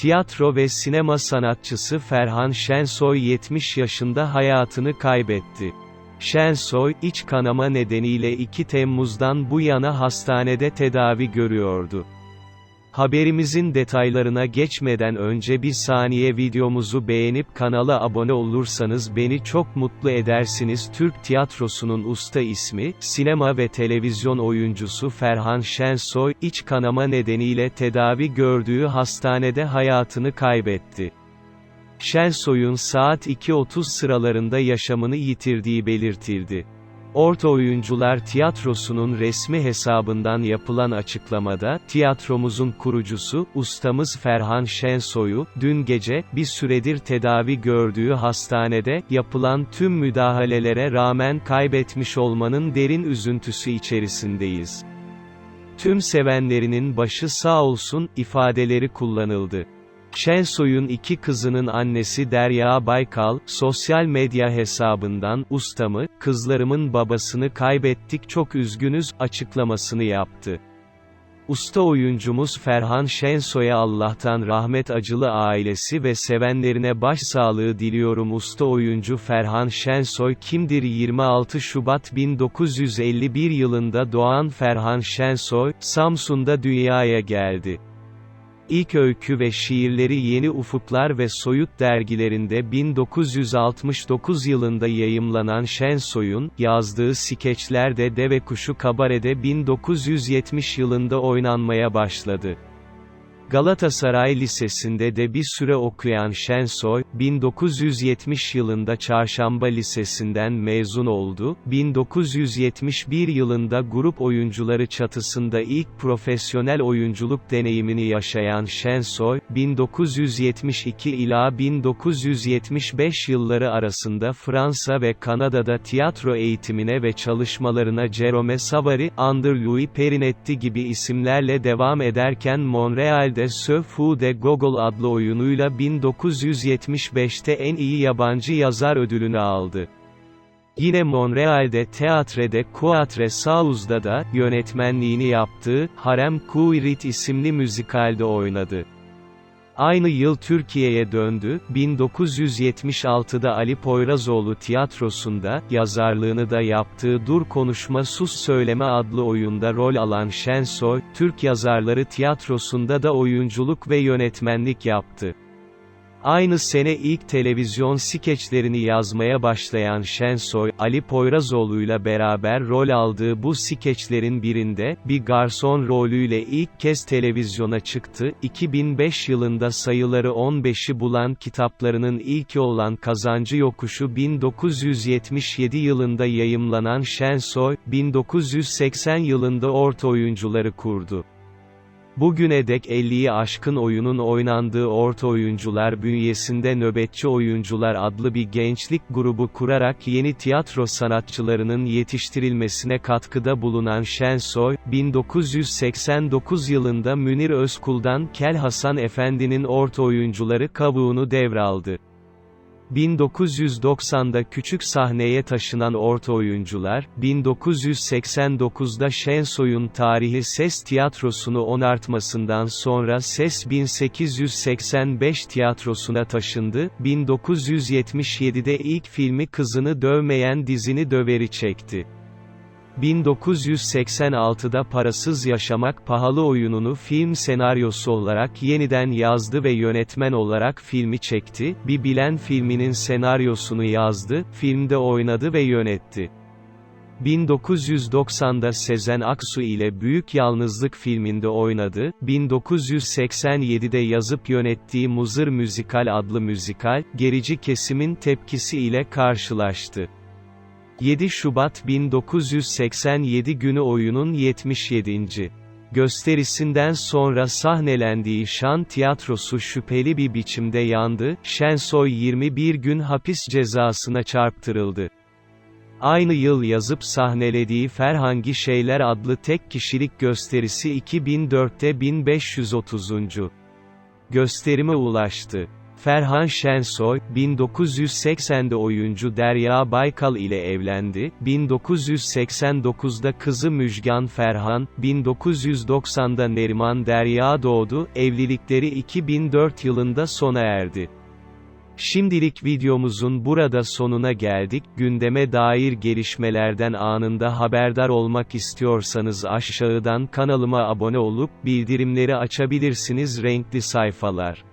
Tiyatro ve sinema sanatçısı Ferhan Şensoy 70 yaşında hayatını kaybetti. Şensoy, iç kanama nedeniyle 2 Temmuz'dan bu yana hastanede tedavi görüyordu. Haberimizin detaylarına geçmeden önce bir saniye videomuzu beğenip kanala abone olursanız beni çok mutlu edersiniz. Türk tiyatrosunun usta ismi, sinema ve televizyon oyuncusu Ferhan Şensoy, iç kanama nedeniyle tedavi gördüğü hastanede hayatını kaybetti. Şensoy'un saat 2.30 sıralarında yaşamını yitirdiği belirtildi. Orta Oyuncular Tiyatrosu'nun resmi hesabından yapılan açıklamada, tiyatromuzun kurucusu, ustamız Ferhan Şensoy'u, dün gece, bir süredir tedavi gördüğü hastanede, yapılan tüm müdahalelere rağmen kaybetmiş olmanın derin üzüntüsü içerisindeyiz. Tüm sevenlerinin başı sağ olsun, ifadeleri kullanıldı. Şensoy'un iki kızının annesi Derya Baykal, sosyal medya hesabından, ustamı, kızlarımın babasını kaybettik çok üzgünüz, açıklamasını yaptı. Usta oyuncumuz Ferhan Şensoy'a Allah'tan rahmet acılı ailesi ve sevenlerine başsağlığı diliyorum Usta oyuncu Ferhan Şensoy kimdir 26 Şubat 1951 yılında doğan Ferhan Şensoy, Samsun'da dünyaya geldi. İlk öykü ve şiirleri Yeni Ufuklar ve Soyut dergilerinde 1969 yılında yayımlanan Şensoy'un, yazdığı skeçler Deve Kuşu Kabare'de 1970 yılında oynanmaya başladı. Galatasaray Lisesi'nde de bir süre okuyan Şensoy, 1970 yılında Çarşamba Lisesi'nden mezun oldu, 1971 yılında grup oyuncuları çatısında ilk profesyonel oyunculuk deneyimini yaşayan Şensoy, 1972 ila 1975 yılları arasında Fransa ve Kanada'da tiyatro eğitimine ve çalışmalarına Jerome Savary, Andrew Louis Perinetti gibi isimlerle devam ederken Montreal'de de Sö Fu de Gogol adlı oyunuyla 1975'te en iyi yabancı yazar ödülünü aldı. Yine Montreal'de Teatre de Quatre Sauz'da da, yönetmenliğini yaptığı, Harem Kuirit isimli müzikalde oynadı. Aynı yıl Türkiye'ye döndü, 1976'da Ali Poyrazoğlu tiyatrosunda, yazarlığını da yaptığı Dur Konuşma Sus Söyleme adlı oyunda rol alan Şensoy, Türk Yazarları Tiyatrosu'nda da oyunculuk ve yönetmenlik yaptı. Aynı sene ilk televizyon skeçlerini yazmaya başlayan Şensoy, Ali Poyrazoğlu'yla beraber rol aldığı bu skeçlerin birinde, bir garson rolüyle ilk kez televizyona çıktı. 2005 yılında sayıları 15'i bulan kitaplarının ilki olan Kazancı Yokuşu 1977 yılında yayımlanan Şensoy, 1980 yılında orta oyuncuları kurdu. Bugüne dek 50'yi aşkın oyunun oynandığı orta oyuncular bünyesinde Nöbetçi Oyuncular adlı bir gençlik grubu kurarak yeni tiyatro sanatçılarının yetiştirilmesine katkıda bulunan Şensoy, 1989 yılında Münir Özkul'dan Kel Hasan Efendi'nin orta oyuncuları kavuğunu devraldı. 1990'da küçük sahneye taşınan orta oyuncular, 1989'da Şensoy'un tarihi ses tiyatrosunu onartmasından sonra Ses 1885 tiyatrosuna taşındı, 1977'de ilk filmi Kızını Dövmeyen dizini döveri çekti. 1986'da Parasız Yaşamak Pahalı oyununu film senaryosu olarak yeniden yazdı ve yönetmen olarak filmi çekti, Bir Bilen filminin senaryosunu yazdı, filmde oynadı ve yönetti. 1990'da Sezen Aksu ile Büyük Yalnızlık filminde oynadı, 1987'de yazıp yönettiği Muzır Müzikal adlı müzikal, gerici kesimin tepkisi ile karşılaştı. 7 Şubat 1987 günü oyunun 77. gösterisinden sonra sahnelendiği Şan Tiyatrosu şüpheli bir biçimde yandı, Şensoy 21 gün hapis cezasına çarptırıldı. Aynı yıl yazıp sahnelediği Ferhangi Şeyler adlı tek kişilik gösterisi 2004'te 1530. gösterime ulaştı. Ferhan Şensoy, 1980'de oyuncu Derya Baykal ile evlendi, 1989'da kızı Müjgan Ferhan, 1990'da Neriman Derya doğdu, evlilikleri 2004 yılında sona erdi. Şimdilik videomuzun burada sonuna geldik, gündeme dair gelişmelerden anında haberdar olmak istiyorsanız aşağıdan kanalıma abone olup, bildirimleri açabilirsiniz renkli sayfalar.